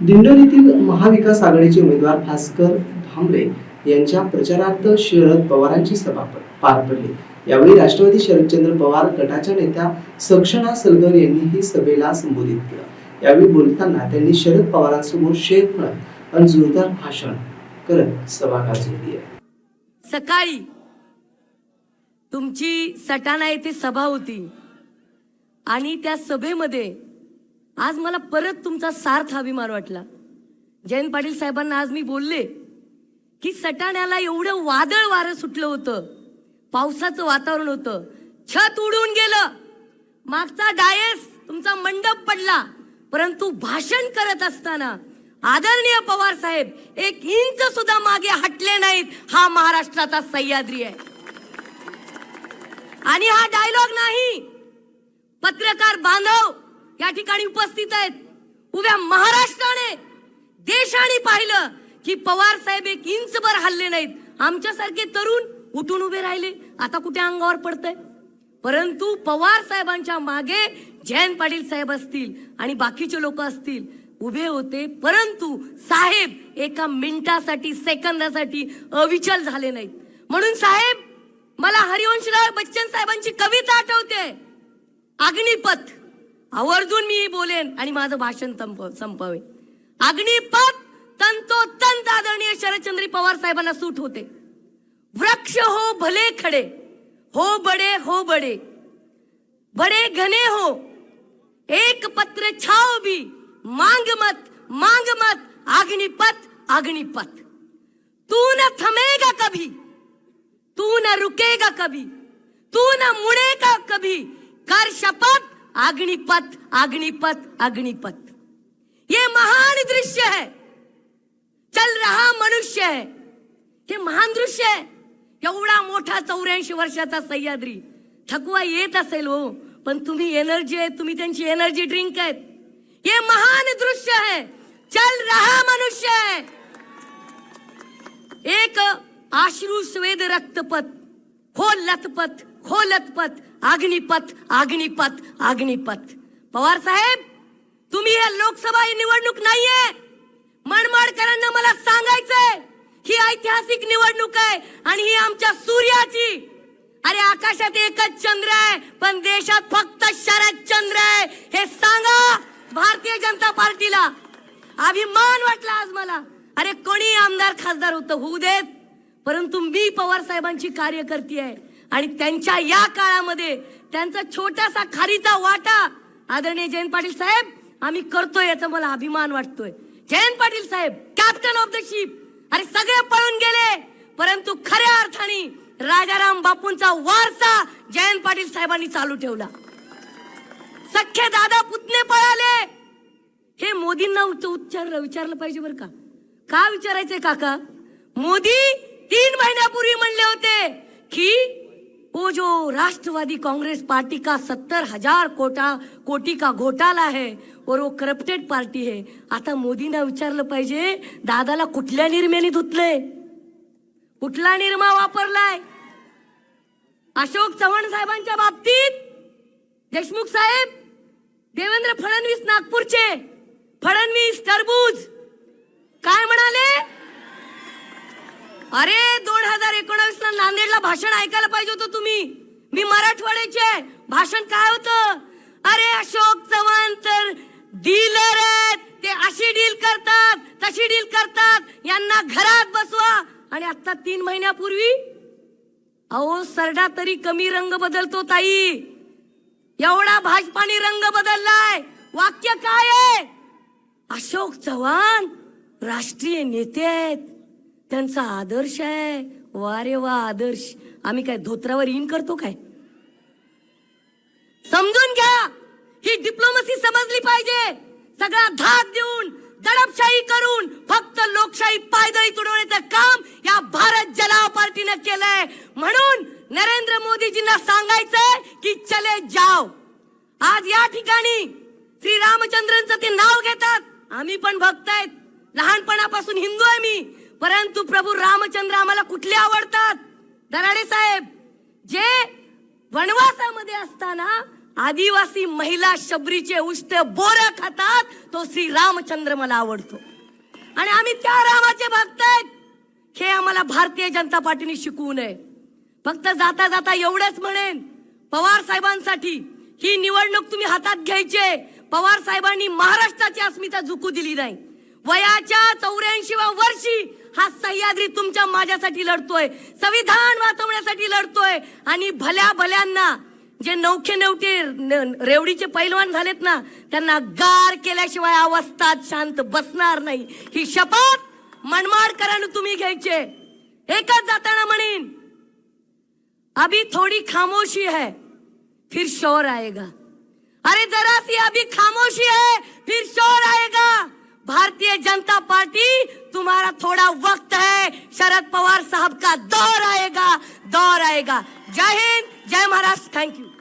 दिंडोरीतील महाविकास आघाडीचे उमेदवार भास्कर भांबरे यांच्या प्रचारार्थ शरद पवारांची सभा पार पडली. यावेळी राष्ट्रवादी शरदचंद्र पवार गटाच्या नेत्या सक्षणा सलगर यांनीही सभेला संबोधित केलं. यावेळी बोलताना त्यांनी शरद पवारांसमोर शेर फळत आणि जोरदार भाषण करत सभा गाजवली सकाळी तुमची सटाणा येथे सभा होती आणि त्या सभेमध्ये आज मला परत तुमचा सार्थ अभिमान वाटला. जयंत पाटील साहेबांना आज मी बोलले की सटाण्याला एवढं वादळ वारं सुटलं होतं. पावसाचं वातावरण होतं. छत उडून गेलं. मागचा डायस तुमचा मंडप पडला. परंतु भाषण करत असताना आदरणीय पवार साहेब एक इंच सुद्धा मागे हटले नाहीत. हा महाराष्ट्राचा सह्याद्री आहे. आणि हा डायलॉग नाही. पत्रकार बांधव या ठिकाणी उपस्थित आहेत. उभ्या महाराष्ट्राने देशाने पाहिलं की पवार साहेब एक इंचभर हल्ले नाहीत. आमच्यासारखे तरुण उठून उभे राहिले. आता कुठे अंगावर पडतंय? परंतु पवार साहेबांच्या मागे जयंत पाटील साहेब असतील आणि बाकीचे लोक असतील उभे होते. परंतु साहेब एका मिनिटासाठी सेकंदासाठी अविचल झाले नाहीत. म्हणून साहेब मला हरिवंशराव बच्चन साहेबांची कविता आठवते. अग्निपथ. आवर्जून मी बोलेन आणि माझं भाषण संप- संपवे अग्निपथ तंतोतंत आदरणीय शरदचंद्र पवार साहेबांना सूट होते. वृक्ष हो भले खडे हो बडे हो बडे. बडे घने हो एक पत्र छाव भी मांग मत मांग मत अग्निपथ अग्निपथ. तू न थमेगा कभी तू न रुकेगा कभी तू न मुड़ेगा कभी कर शपथ अग्निपथ अग्निपथ अग्निपथ। ये महान दृश्य है। चल रहा मनुष्य है। हे महान दृश्य आहे एवढा मोठा चौऱ्याऐंशी वर्षाचा सह्याद्री। थकवा येत असेल हो पण तुम्ही एनर्जी आहे तुम्ही त्यांची एनर्जी ड्रिंक आहेत. हे महान दृश्य आहे चल रहा मनुष्य है। एक आश्रू स्वेद रक्तपथ हो लथपथ। हो अग्निपथ अग्निपथ अग्निपथ. पवार साहेब तुम्ही हे लोकसभा ही निवडणूक नाहीये. मनमाडकरांना मला सांगायचंय ही ऐतिहासिक निवडणूक आहे आणि ही आमच्या सूर्याची. अरे आकाशात एकच चंद्र आहे पण देशात फक्त शरद चंद्र आहे. हे सांगा भारतीय जनता पार्टीला. अभिमान वाटला आज मला. अरे कोणी आमदार खासदार होतं होऊ देत. परंतु मी पवार साहेबांची कार्यकर्ती आहे. आणि त्यांच्या या काळामध्ये त्यांचा छोटासा खारीचा वाटा आदरणीय जयंत पाटील साहेब आम्ही करतोय याचा मला अभिमान वाटतोय. जयंत पाटील साहेब कॅप्टन ऑफ द शिप अरे सगळे पळून गेले परंतु खऱ्या अर्थाने राजाराम बापूंचा वारसा जयंत पाटील साहेबांनी चालू ठेवला. सख्खे दादा पुतणे पळाले. हे मोदींना उच्च उच्चार विचारलं पाहिजे बरं का? का विचारायचंय काका? मोदी तीन महिन्यापूर्वी म्हणले होते की वो जो राष्ट्रवादी कांग्रेस पार्टी का सत्तर हजार कोटा कोटी का घोटाला है और वो करप्टेड पार्टी है। आता मोदींना विचारलं पाहिजे दादाला कुठल्या निर्म्याने धुतले कुठला निर्मा वापरलाय? अशोक चव्हाण साहेबांच्या बाबतीत? देशमुख साहेब? देवेंद्र फडणवीस नागपूरचे? फडणवीस टरबूज? काय म्हणाले? अरे दोन हजार एकोणावीस ला नांदेडला भाषण ऐकायला पाहिजे होतं तुम्ही. मी मराठवाड्याचे भाषण काय होतं? अरे अशोक चव्हाण तर डीलर आहेत. ते अशी डील करतात तशी डील करतात. यांना घरात बसवा. आणि आता तीन महिन्यापूर्वी अहो सरडा तरी कमी रंग बदलतो ताई. एवढा भाजपाने रंग बदललाय. वाक्य काय आहे? अशोक चव्हाण राष्ट्रीय नेते आहेत. त्यांचा आदर्श आहे. वा रे वा आदर्श. आम्ही काय धोत्रावर इन करतो काय? समजून घ्या. ही डिप्लोमसी समजली पाहिजे. सगळा धाक देऊन दडपशाही करून फक्त लोकशाही पायदळी तुडवण्याचं काम या भारत जला पार्टीनं केलंय. म्हणून नरेंद्र मोदीजींना सांगायचंय की चले जाओ. आज या ठिकाणी श्री रामचंद्रांचं ते नाव घेतात. आम्ही पण भक्त आहेत लहानपणापासून हिंदू आहे मी. परंतु प्रभू रामचंद्र आम्हाला कुठले आवडतात? दराडे साहेब जे वनवासामध्ये असताना आदिवासी महिला शबरीचे उष्ट बोर खातात तो श्री रामचंद्र मला आवडतो. आणि आम्ही त्या रामाचे भक्त आहेत. हे आम्हाला भारतीय जनता पार्टीने शिकवू नये. फक्त जाता जाता एवढंच म्हणेन पवार साहेबांसाठी ही निवडणूक तुम्ही हातात घ्यायचे. पवार साहेबांनी महाराष्ट्राची अस्मिता झुकू दिली नाही. वयाच्या चौऱ्याऐंशी वर्षी हा सह्याद्री तुमच्या माझ्यासाठी लढतोय. संविधान वाचवण्यासाठी लढतोय. आणि भल्या भल्यांना जे नौखे नवखे रेवडीचे पैलवान झालेत ना त्यांना गार केल्याशिवाय अवस्थात शांत बसणार नाही. ही शपथ मनमाडकरांना तुम्ही घ्यायचे एकच जाताना म्हणेन अभी थोड़ी खामोशी है फिर शोर आएगा. अरे जरा सी अभी खामोशी है फिर शोर आएगा. भारतीय जनता पार्टी तुम्हारा थोड़ा वक्त है। शरद पवार साहब का दौर आएगा दौर आएगा। जय हिंद जय महाराष्ट्र। Thank you